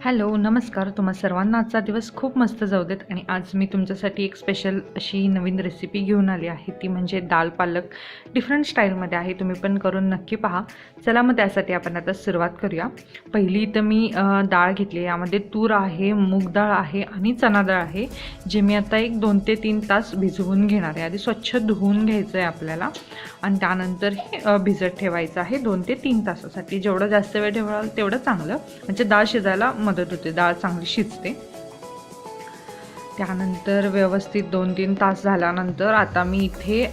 Hello नमस्कार. तुम्हा सर्वांना आजचा दिवस खूप मस्त जाऊ देत आणि आज मी तुमच्यासाठी एक स्पेशल अशी नवीन रेसिपी घेऊन आली आहे. ती म्हणजे दाल पालक डिफरंट स्टाईलमध्ये आहे. तुम्ही पण करून नक्की पहा. चला मग त्यासाठी आपण आता सुरुवात करूया. पहिली तर मी डाळ घेतली यामध्ये तूर आहे मूग डाळ आहे आणि चना डाळ आहे जे मी आता एक दोन ते तीन तास भिजवून घेणार आहे. आधी स्वच्छ धुवून घ्यायचं आहे आपल्याला आणि त्यानंतर हे भिजत ठेवायचं आहे दोन ते तीन तासासाठी. जेवढं जास्त वेळ ठेवाल तेवढं चांगलं. म्हणजे डाळ शिजायला मदत होते डाळ चांगली शिजते. त्यानंतर व्यवस्थित दोन तीन तास झाल्यानंतर आता मी इथे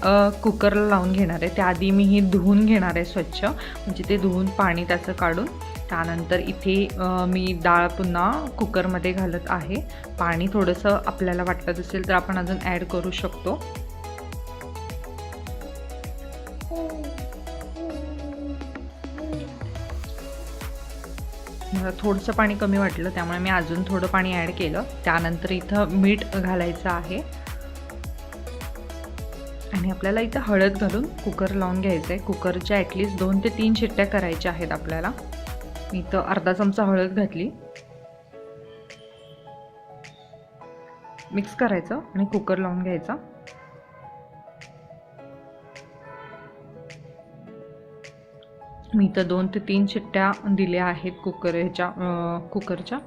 कुकरला लावून घेणार आहे. त्याआधी मी ही धुवून घेणार आहे स्वच्छ. म्हणजे ते धुवून पाणी त्याचं काढून. त्यानंतर इथे मी डाळ पुन्हा कुकरमध्ये घालत आहे. पाणी थोडंसं आपल्याला वाटत असेल तर आपण अजून ॲड करू शकतो. मला थोडंसं पाणी कमी वाटलं त्यामुळे मी अजून थोडं पाणी ॲड केलं. त्यानंतर इथं मीठ घालायचं आहे. आणि आपल्याला इथं हळद घालून कुकर लावून घ्यायचं आहे. कुकरच्या ॲटलीस्ट दोन ते तीन शिट्ट्या करायच्या आहेत आपल्याला. मी इथं अर्धा चमचा हळद घातली. मिक्स करायचं आणि कुकर लावून घ्यायचा. मी इथं दोन ते तीन शिट्ट्या दिल्या आहेत कुकर ह्याच्या कुकरच्या.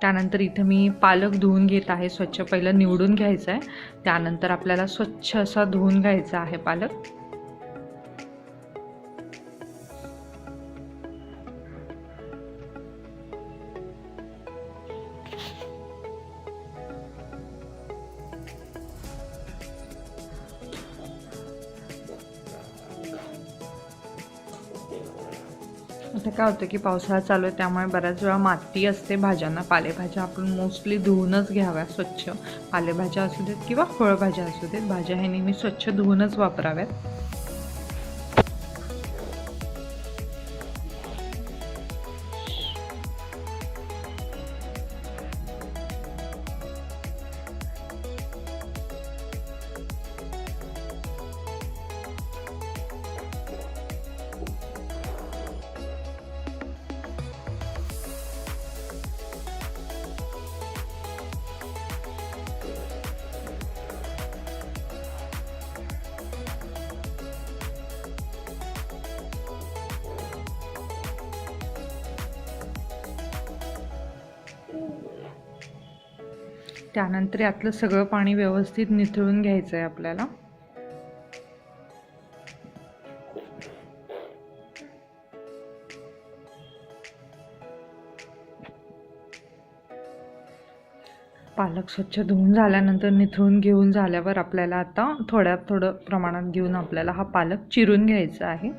त्यानंतर इथं मी पालक धुवून घेत आहे स्वच्छ. पहिलं निवडून घ्यायचं आहे त्यानंतर आपल्याला स्वच्छ असा धुवून घ्यायचा आहे पालक. आता काय होतं की पावसाळा चालू आहे त्यामुळे बऱ्याच वेळा माती असते भाज्यांना. पालेभाज्या आपण मोस्टली धुवूनच घ्याव्या स्वच्छ पालेभाज्या असू देत किंवा फळभाज्या असू देत. भाज्या हे नेहमी स्वच्छ धुवूनच वापराव्यात. त्यानंतर यातलं सगळं पाणी व्यवस्थित निथळून घ्यायचं आहे आपल्याला. पालक स्वच्छ धुवून झाल्यानंतर निथळून घेऊन झाल्यावर आपल्याला आता थोड्या थोडं प्रमाणात घेऊन आपल्याला हा पालक चिरून घ्यायचा आहे.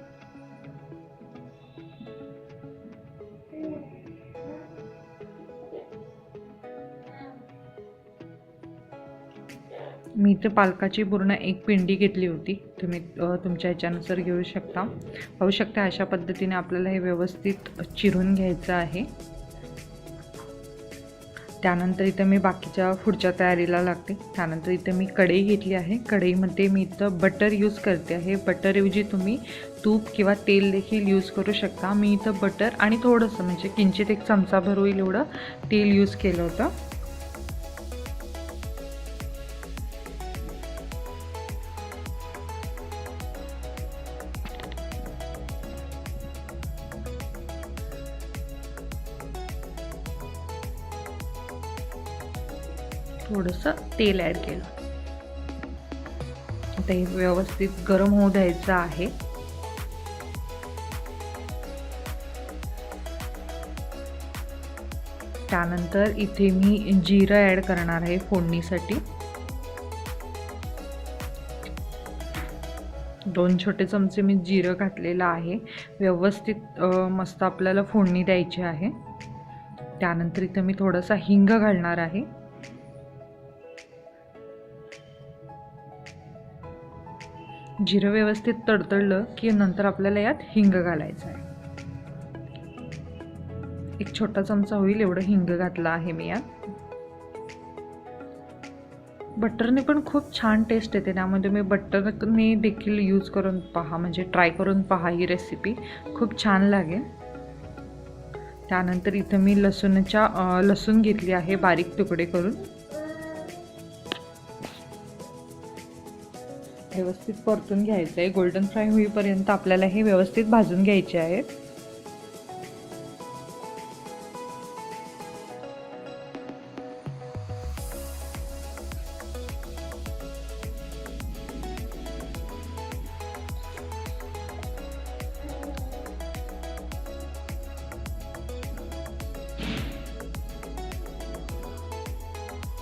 मी इथं पालकाची पूर्ण एक पिंडी घेतली होती. तुम्ही तुमच्या ह्याच्यानुसार घेऊ शकता. पाहू शकता अशा पद्धतीने आपल्याला हे व्यवस्थित चिरून घ्यायचं आहे. त्यानंतर इथं मी बाकीच्या पुढच्या तयारीला लागते. त्यानंतर इथं मी कढई घेतली आहे. कढईमध्ये मी इथं बटर यूज करते आहे. बटरऐवजी तुम्ही तूप किंवा तेल देखील यूज करू शकता. मी इथं बटर आणि थोडंसं म्हणजे किंचित एक चमचाभर होईल एवढं तेल यूज केलं होतं. थोडंसं तेल ॲड केलं. आता हे व्यवस्थित गरम होऊ द्यायचं आहे. त्यानंतर इथे मी जिरं ॲड करणार आहे फोडणीसाठी. दोन छोटे चमचे मी जिरं घातलेलं आहे. व्यवस्थित मस्त आपल्याला फोडणी द्यायची आहे. त्यानंतर इथं मी थोडासा हिंग घालणार आहे. जिरं व्यवस्थित तडतडलं की नंतर आपल्याला यात हिंग घालायचं आहे. एक छोटा चमचा होईल एवढं हिंग घातलं आहे मी यात. बटरने पण खूप छान टेस्ट येते त्यामध्ये मी बटरने देखील यूज करून पहा म्हणजे ट्राय करून पहा ही रेसिपी खूप छान लागेल. त्यानंतर इथं मी लसूणच्या लसूण घेतली आहे बारीक तुकडे करून. व्यवस्थित परतून घ्यायचं आहे गोल्डन फ्राय होईपर्यंत आपल्याला हे व्यवस्थित भाजून घ्यायचे आहेत.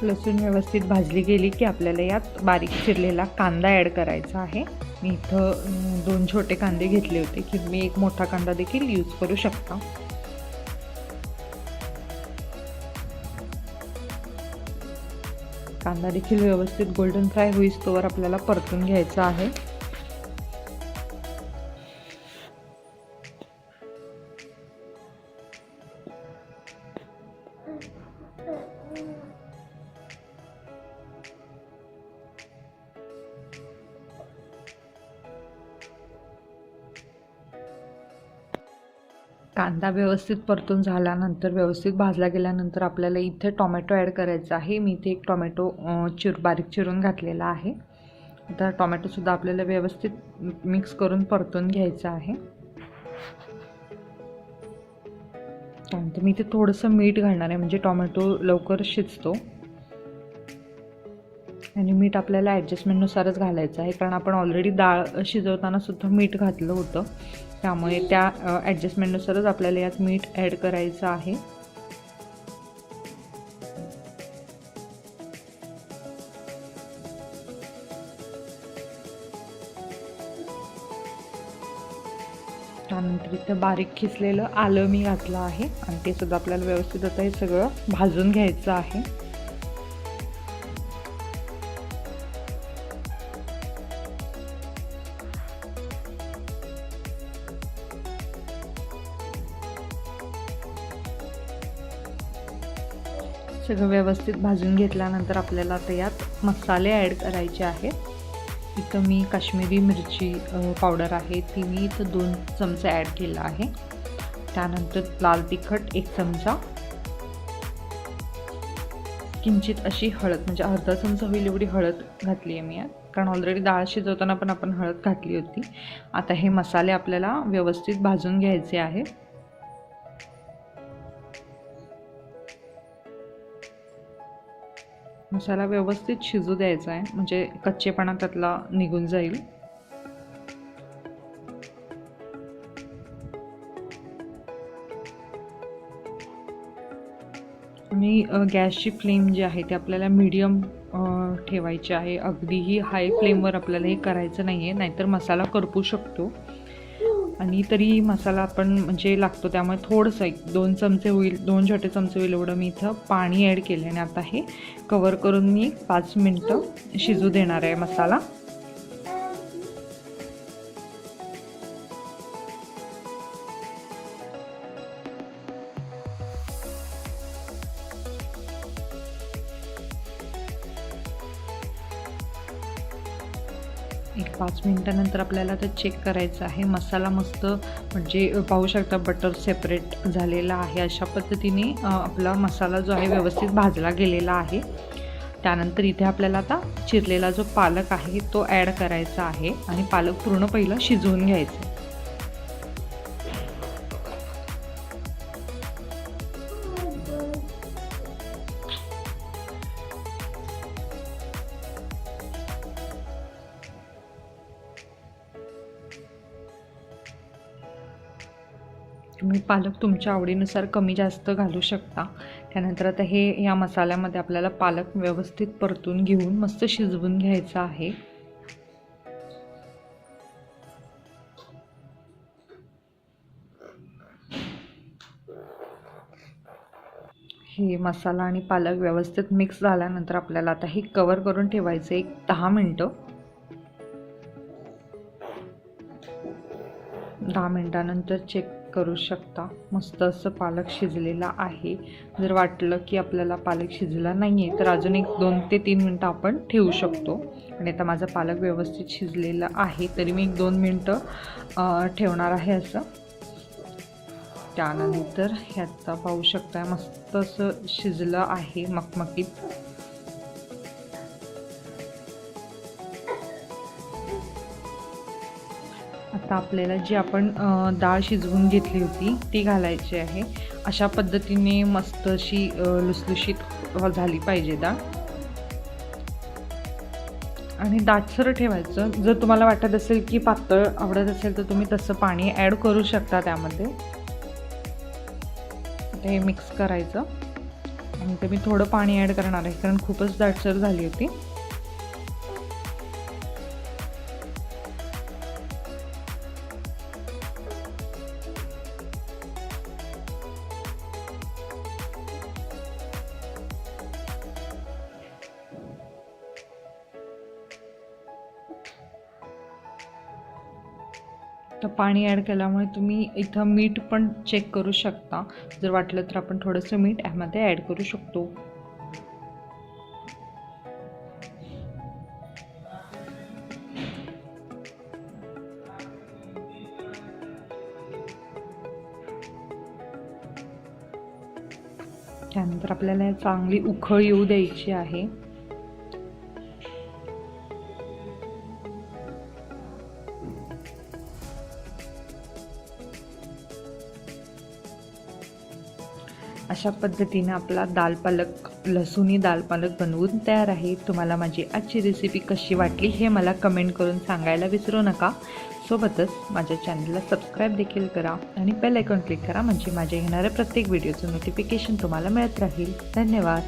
लसूण व्यवस्थित भाजली गेली की आपल्याला यात बारीक चिरलेला कांदा ॲड करायचा आहे. मी इथं दोन छोटे कांदे घेतले होते की मी एक मोठा कांदा देखील यूज करू शकता. कांदा देखील व्यवस्थित गोल्डन फ्राय होईस्तोवर आपल्याला परतून घ्यायचा आहे. कांदा व्यवस्थित परतून झाल्यानंतर व्यवस्थित भाजला गेल्यानंतर आपल्याला इथे टॉमॅटो ॲड करायचा आहे. मी इथे एक टॉमॅटो चिर बारीक चिरून घातलेला आहे. आता टॉमॅटोसुद्धा आपल्याला व्यवस्थित मिक्स करून परतून घ्यायचा आहे. त्यानंतर मी इथे थोडंसं मीठ घालणार आहे म्हणजे टॉमॅटो लवकर शिजतो. आणि मीठ आपल्याला ॲडजस्टमेंटनुसारच घालायचं आहे. कारण आपण ऑलरेडी डाळ शिजवताना सुद्धा मीठ घातलं होतं. त्यामुळे त्या ॲडजस्टमेंटनुसारच आपल्याला यात मीठ ॲड करायचं आहे. त्यानंतर इथं बारीक खिसलेलं आलं मी घातलं आहे. आणि ते सुद्धा आपल्याला व्यवस्थित आता हे सगळं भाजून घ्यायचं आहे. सगळं व्यवस्थित भाजून घेतल्यानंतर आपल्याला आता यात मसाले ॲड करायचे आहेत. इथं मी काश्मीरी मिरची पावडर आहे ती मी इथं दोन चमचे ॲड केला आहे. त्यानंतर लाल तिखट एक चमचा. किंचित अशी हळद म्हणजे अर्धा चमचा होईल एवढी हळद घातली आहे मी यात. कारण ऑलरेडी डाळ शिजवताना पण आपण हळद घातली होती. आता हे मसाले आपल्याला व्यवस्थित भाजून घ्यायचे आहे मसाला व्यवस्थित शिजू द्यायचा आहे. म्हणजे कच्चेपणा त्यातला निघून जाईल. आणि गॅसची फ्लेम जी आहे ती आपल्याला मीडियम ठेवायची आहे. अगदीही हाय फ्लेमवर आपल्याला हे करायचं नाही आहे नाहीतर मसाला करपू शकतो. आणि तरी मसाला आपण म्हणजे लागतो. त्यामुळे थोडंसं एक दोन चमचे होईल दोन छोटे चमचे होईल एवढं मी इथं पाणी ॲड केलं आणि आता हे कवर करून मी पाच मिनटं शिजू देणार आहे मसाला. एक पाच मिनटानंतर आपल्याला ते चेक करायचं आहे. मसाला मस्त म्हणजे पाहू शकता बटर सेपरेट झालेला आहे. अशा पद्धतीने आपला मसाला जो आहे व्यवस्थित भाजला गेलेला आहे. त्यानंतर इथे आपल्याला आता चिरलेला जो पालक आहे तो ॲड करायचा आहे. आणि पालक पूर्ण पहिलं शिजवून घ्यायचं पालक तुमच्या आवडीनुसार कमी जास्त घालू शकता. त्यानंतर आता हे या मसाल्यामध्ये आपल्याला पालक व्यवस्थित परतून घेऊन मस्त शिजवून घ्यायचं आहे. हे मसाला आणि पालक व्यवस्थित मिक्स झाल्यानंतर आपल्याला आता हे कवर करून ठेवायचं एक दहा मिनटं. दहा मिनटानंतर चेक करू शकता. मस्त असं पालक शिजलेला आहे. जर वाटलं की आपल्याला पालक शिजला नाही आहे तर अजून एक दोन ते तीन मिनटं आपण ठेवू शकतो. आणि आता माझा पालक व्यवस्थित शिजलेला आहे तरी मी एक दोन मिनटं ठेवणार आहे असं. त्यानंतर ह्याचा पाहू शकता मस्त असं शिजलं आहे मकमकीत आता आपल्याला जी आपण डाळ शिजवून घेतली होती ती घालायची आहे. अशा पद्धतीने मस्त अशी लुसलुशीत झाली पाहिजे डाळ. आणि दाटसर ठेवायचं. जर तुम्हाला वाटत असेल की पातळ आवडत असेल तर तुम्ही तसं पाणी ॲड करू शकता त्यामध्ये. ते मिक्स करायचं. आणि ते मी थोडं पाणी ॲड करणार आहे कारण खूपच दाटसर झाली होती. तर पाणी ॲड केल्यामुळे तुम्ही इथं मीठ पण चेक करू शकता. जर वाटलं तर आपण थोडंसं मीठ ह्यामध्ये ॲड करू शकतो. त्यानंतर आपल्याला चांगली उखळ येऊ द्यायची आहे. अशा पद्धतीने आपला दाल पालक लसूणी दाल पालक बनवून तयार आहे. तुम्हाला माझी आजची रेसिपी कशी वाटली हे मला कमेंट करून सांगायला विसरू नका. सोबतच माझ्या चॅनलला सबस्क्राईब देखील करा आणि बेल आयकॉन क्लिक करा म्हणजे माझ्या येणाऱ्या प्रत्येक व्हिडिओचं नोटिफिकेशन तुम्हाला मिळत राहील. धन्यवाद.